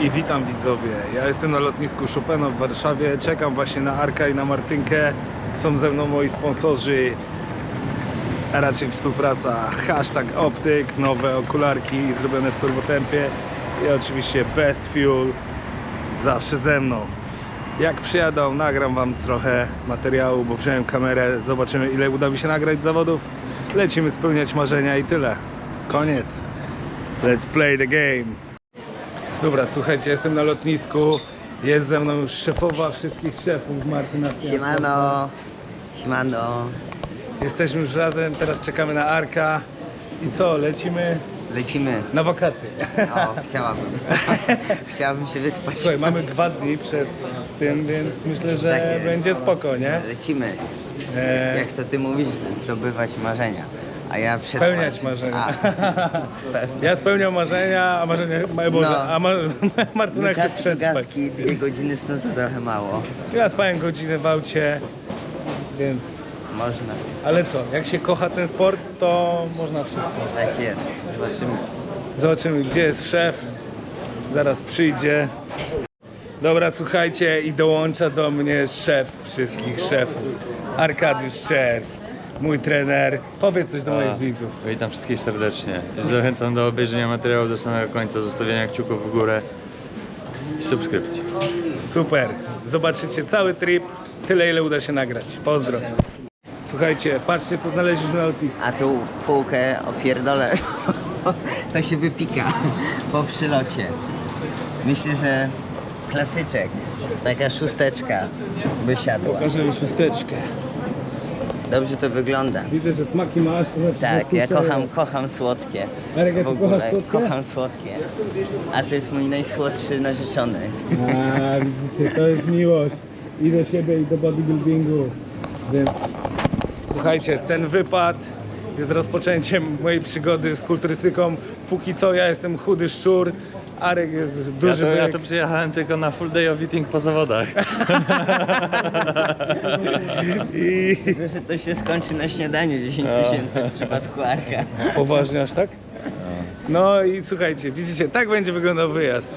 I witam widzowie. Ja jestem na lotnisku Chopina w Warszawie. Czekam właśnie na Arka i na Martynkę. Są ze mną moi sponsorzy, a raczej współpraca Hashtag Optyk, nowe okularki zrobione w turbotempie i oczywiście Best Fuel zawsze ze mną. Jak przyjadą, nagram wam trochę materiału, bo wziąłem kamerę. Zobaczymy ile uda mi się nagrać zawodów. Lecimy spełniać marzenia i tyle. Koniec. Let's play the game. Dobra, słuchajcie, jestem na lotnisku. Jest ze mną już szefowa wszystkich szefów, Martyna Piątka. Siemano, siemano. Jesteśmy już razem, teraz czekamy na Arka. I co, lecimy Lecimy. na wakacje. O, chciałabym. Chciałabym się wyspać. Słuchaj, mamy dwa dni przed tym, więc myślę, że Tak jest. będzie spoko, nie? Lecimy. E, Jak to ty mówisz, zdobywać marzenia. A ja przetrwać. spełniać marzenia. A. Ja spełniam marzenia, a marzenia, ma- Boże, No. a ma, Martyna chce Gadki, gadki, dwie godziny snu to trochę mało. Ja spałem godzinę w aucie, więc... Można. Ale co, jak się kocha ten sport, to można wszystko. Tak jest. Zobaczymy. Zobaczymy, gdzie jest szef. Zaraz przyjdzie. Dobra, słuchajcie, i dołącza do mnie szef wszystkich szefów. Arkadiusz Czerw, mój trener. Powiedz coś do moich A, widzów. Witam wszystkich serdecznie. Zachęcam do obejrzenia materiału do samego końca, zostawienia kciuków w górę i subskrypcji. Super. Zobaczycie cały trip. Tyle, ile uda się nagrać. Pozdro. Słuchajcie, patrzcie, co znaleźliśmy na lotnisku. A tu półkę opierdolę. To się wypika po przylocie. Myślę, że klasyczek. Taka szósteczka by siadła. Pokażę szósteczkę. Dobrze to wygląda. Widzę, że smaki masz, to znaczy, Tak, że ja kocham, kocham słodkie. Arek, a ty W ogóle kochasz słodkie? Kocham słodkie. A to jest mój najsłodszy narzeczony. A, widzicie, to jest miłość i do siebie, i do bodybuildingu. Więc słuchajcie, ten wypad jest rozpoczęciem mojej przygody z kulturystyką. Póki co ja jestem chudy szczur, Arek jest Ja duży to, ja byk. to przyjechałem tylko na full day of eating po zawodach. I Tylko, że to się skończy na śniadaniu 10 tysięcy w przypadku Arka. poważnie aż tak? No i słuchajcie, widzicie, tak będzie wyglądał wyjazd.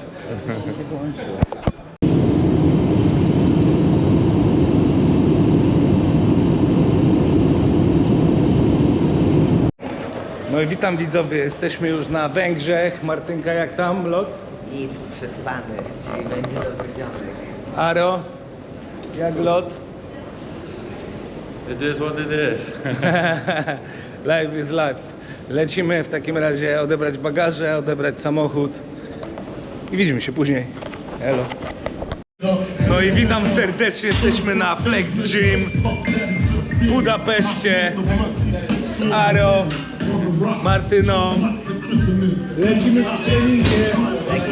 Witam widzowie, jesteśmy już na Węgrzech. Martynka, jak tam lot? I przespany, czyli będzie dobry dzionek. Aro, jak lot? It is what it is. life is life. Lecimy w takim razie odebrać bagaże, odebrać samochód i widzimy się później. Hello. No i witam serdecznie, jesteśmy na Flex Gym w Budapeszcie z Aro, Martyną. Lecimy w treningiem. Tak,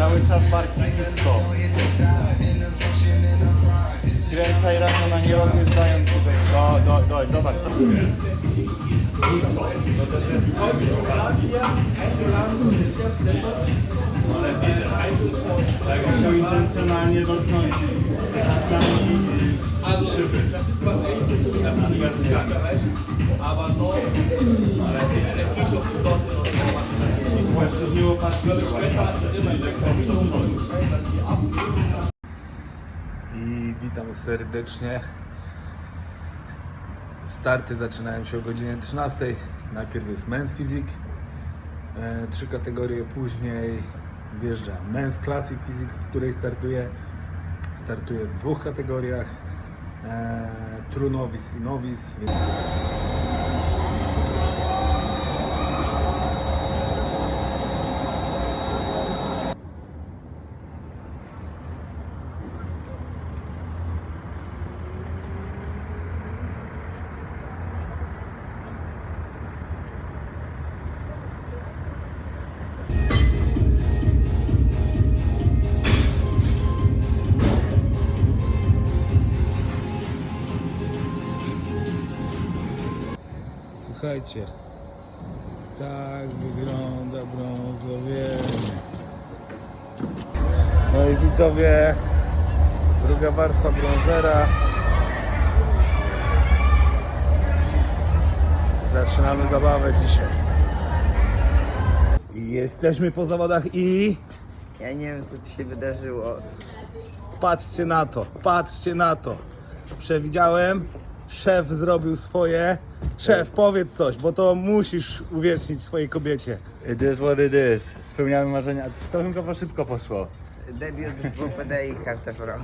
Cały czas barki nisko. Skręcaj rano na nie odjeżdżając tutaj. Do, do, do, zobacz co jest. Tak, musiał intencjonalnie I witam serdecznie. Starty zaczynają się o godzinie 13. Najpierw jest Men's Physique. E, trzy kategorie później wjeżdża Men's Classic Physique, w której startuję. Startuję w dwóch kategoriach. E, True Novice i Novice. Słuchajcie, tak wygląda brązowie. No i widzowie, druga warstwa brązera. Zaczynamy zabawę dzisiaj. Jesteśmy po zawodach i Ja nie wiem co tu się wydarzyło. patrzcie na to, patrzcie na to. Przewidziałem, szef zrobił swoje. Szef, powiedz coś, bo to musisz uwiecznić swojej kobiecie. It is what it is. Spełniamy marzenia. Stosunkowo szybko poszło. Debiut w WPD i Karta Pro.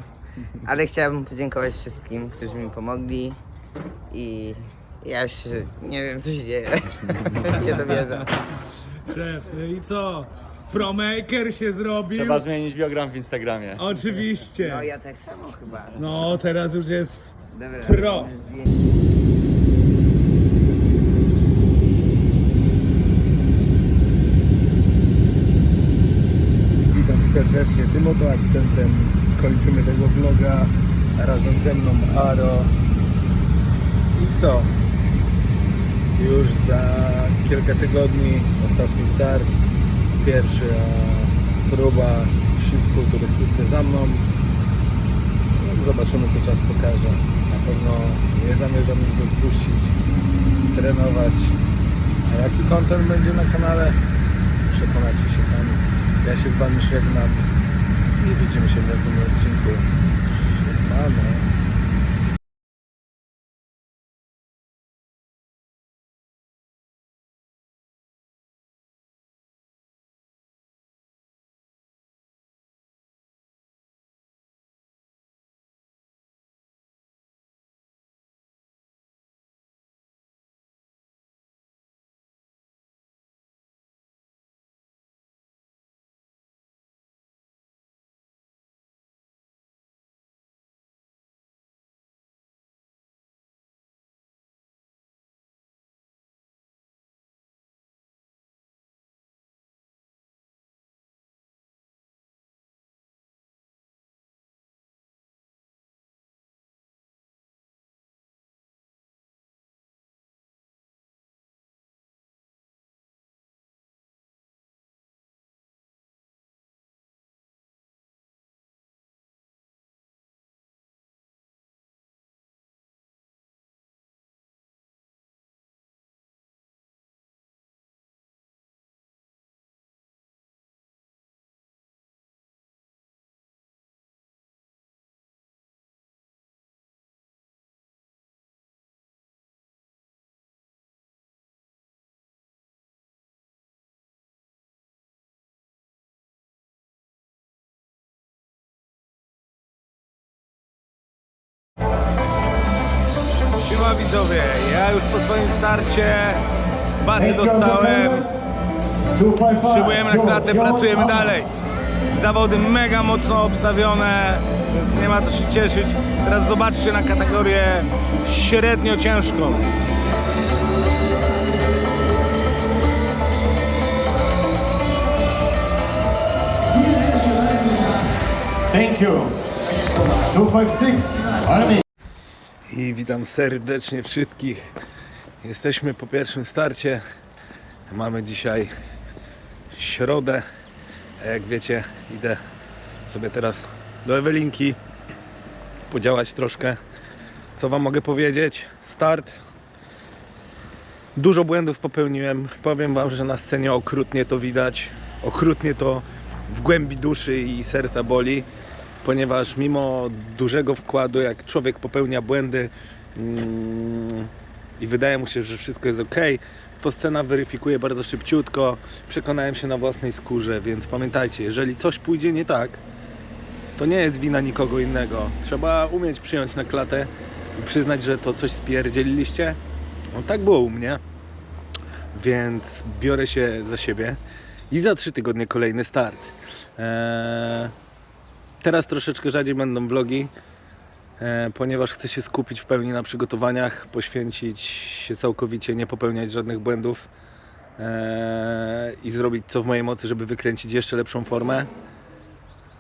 Ale chciałbym podziękować wszystkim, którzy mi pomogli i ja już nie wiem co się dzieje. nie dowierzam. Szef, no i co? Promaker się zrobił? Trzeba zmienić biogram w Instagramie. Oczywiście. No ja tak samo chyba. No, teraz już jest Dobra, Pro. zdjęcie. Witam serdecznie tym oto akcentem. Kończymy tego vloga razem ze mną Aro. I co? Już za kilka tygodni ostatni start. Pierwsza próba sił w kulturystyce za mną. Zobaczymy co czas pokaże. Na pewno nie zamierzam nic odpuścić, trenować. A jaki content będzie na kanale? Przekonacie się sami. Ja się z Wami żegnam i widzimy się w następnym odcinku. Siemano. Siema widzowie, ja już po swoim starcie baty dostałem, szybujemy na klatę, pracujemy dalej. Zawody mega mocno obstawione, więc nie ma co się cieszyć. Teraz zobaczcie na kategorię średnio ciężką. Thank you. 256 Army. I witam serdecznie wszystkich. Jesteśmy po pierwszym starcie. Mamy dzisiaj środę. A jak wiecie, idę sobie teraz do Ewelinki podziałać troszkę. Co Wam mogę powiedzieć? Start. Dużo błędów popełniłem. Powiem Wam, że na scenie okrutnie to widać. Okrutnie to w głębi duszy i serca boli ponieważ mimo dużego wkładu, jak człowiek popełnia błędy mm, i wydaje mu się, że wszystko jest ok, to scena weryfikuje bardzo szybciutko. Przekonałem się na własnej skórze, więc pamiętajcie, jeżeli coś pójdzie nie tak, to nie jest wina nikogo innego. Trzeba umieć przyjąć na klatę i przyznać, że to coś spierdzieliliście. No tak było u mnie, więc biorę się za siebie i za trzy tygodnie kolejny start. Eee, Teraz troszeczkę rzadziej będą vlogi, e, ponieważ chcę się skupić w pełni na przygotowaniach, poświęcić się całkowicie, nie popełniać żadnych błędów e, i zrobić co w mojej mocy, żeby wykręcić jeszcze lepszą formę.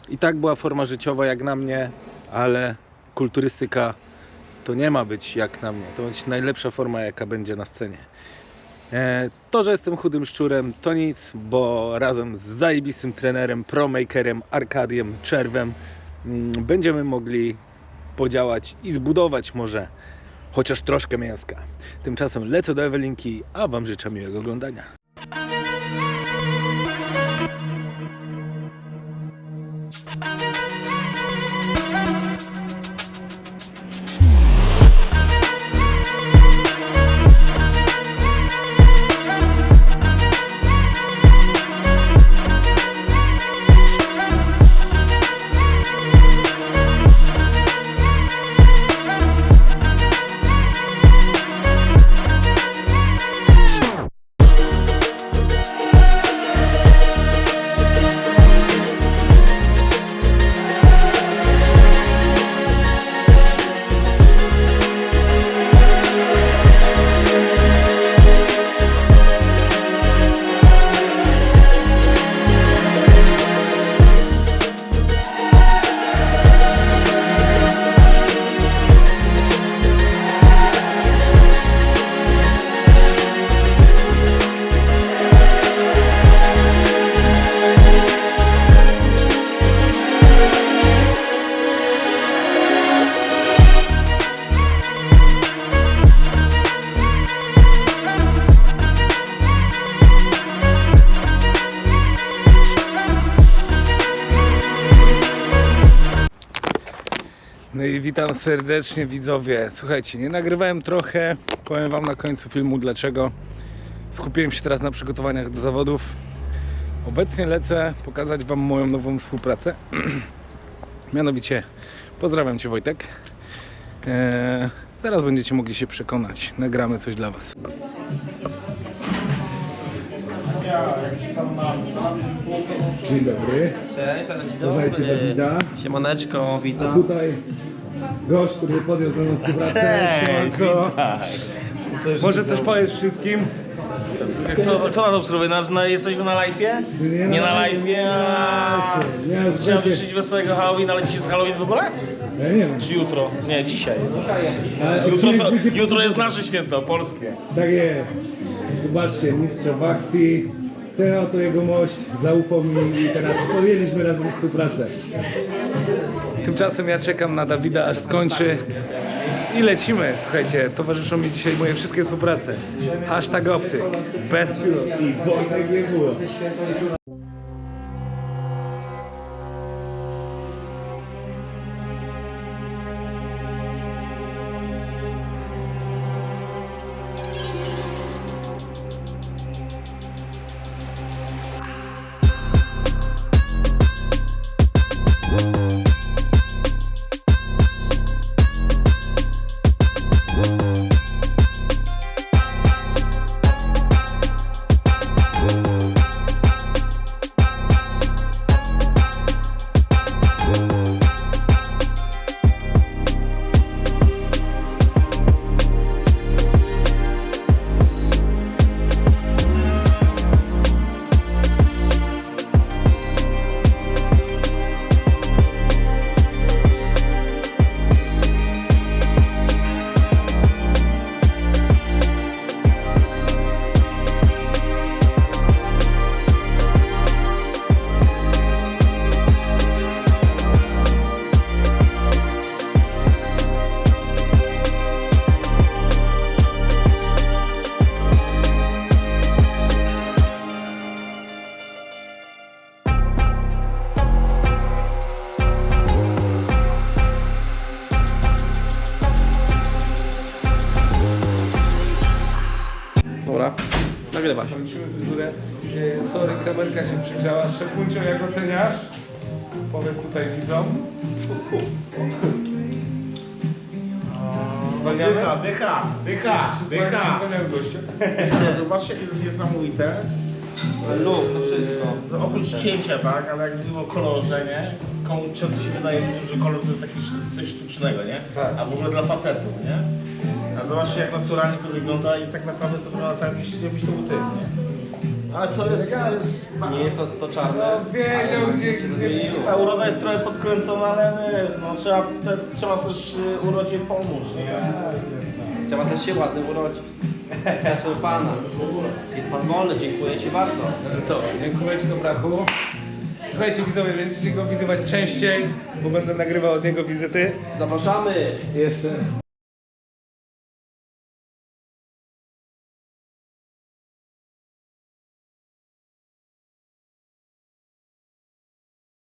I tak była forma życiowa jak na mnie, ale kulturystyka to nie ma być jak na mnie. To ma być najlepsza forma, jaka będzie na scenie. E, To, że jestem chudym szczurem, to nic, bo razem z zajebistym trenerem, promakerem, Arkadiem, Czerwem mm, będziemy mogli podziałać i zbudować może chociaż troszkę mięska. Tymczasem lecę do Ewelinki, a Wam życzę miłego oglądania. Witam serdecznie widzowie. Słuchajcie, nie nagrywałem trochę, powiem wam na końcu filmu dlaczego. Skupiłem się teraz na przygotowaniach do zawodów. Obecnie lecę pokazać wam moją nową współpracę. Mianowicie pozdrawiam cię Wojtek. Eee, zaraz będziecie mogli się przekonać. Nagramy coś dla was. Dzień dobry. Cześć, Poznajcie. Dawida. Siemaneczko, A witam. tutaj gość, który podjął ze mną współpracę. Cześć, Siemanko. witaj. Może coś powiesz wszystkim? Kto, kto na to obserwuje? Na, na, jesteśmy na live'ie? Nie na Nie na live'ie, a-. Nie, Chciałem słuchajcie. życzyć wesołego Halloween, ale dzisiaj jest Halloween w ogóle? Ja nie wiem. Czy jutro? Nie, dzisiaj. Ale Jutro, odcinek co, jutro jest nasze święto, polskie. Tak jest. Zobaczcie, mistrza w akcji. Ten oto jego mość zaufał mi i teraz podjęliśmy razem współpracę. Tymczasem ja czekam na Dawida aż skończy i lecimy. Słuchajcie, towarzyszą mi dzisiaj moje wszystkie współprace. Hashtag Optyk, Best Fuel i Wojtek nie. Kamerka się przygrzała. Szefuncio, jak oceniasz? Powiedz tutaj widzom. Zwalniamy? Dycha, dycha, dycha, dycha. Zwalniamy gościa. Nie, zobaczcie, jakie to jest niesamowite. Lub to wszystko. No, oprócz cięcia, tak, ale jak mówimy o kolorze, nie? Komu często się wydaje, że kolor to jest taki sz- coś sztucznego, nie? Tak. A w ogóle dla facetów, nie? A zobaczcie, jak naturalnie to wygląda i tak naprawdę to wygląda tak, jakbyś jakbyś to był ty, nie? Ale to jest... jest Nie to, to czarne. No, wiedział gdzie, gdzie... ta uroda jest trochę podkręcona, ale wiesz, no, trzeba, te, trzeba też y, urodzie pomóc, nie? Trzeba też się ładnie urodzić. Proszę pana. Jest pan wolny, dziękuję ci bardzo. No co, dziękuję Ci braku. Słuchajcie widzowie, będziecie go widywać częściej, bo będę nagrywał od niego wizyty. Zapraszamy. Jeszcze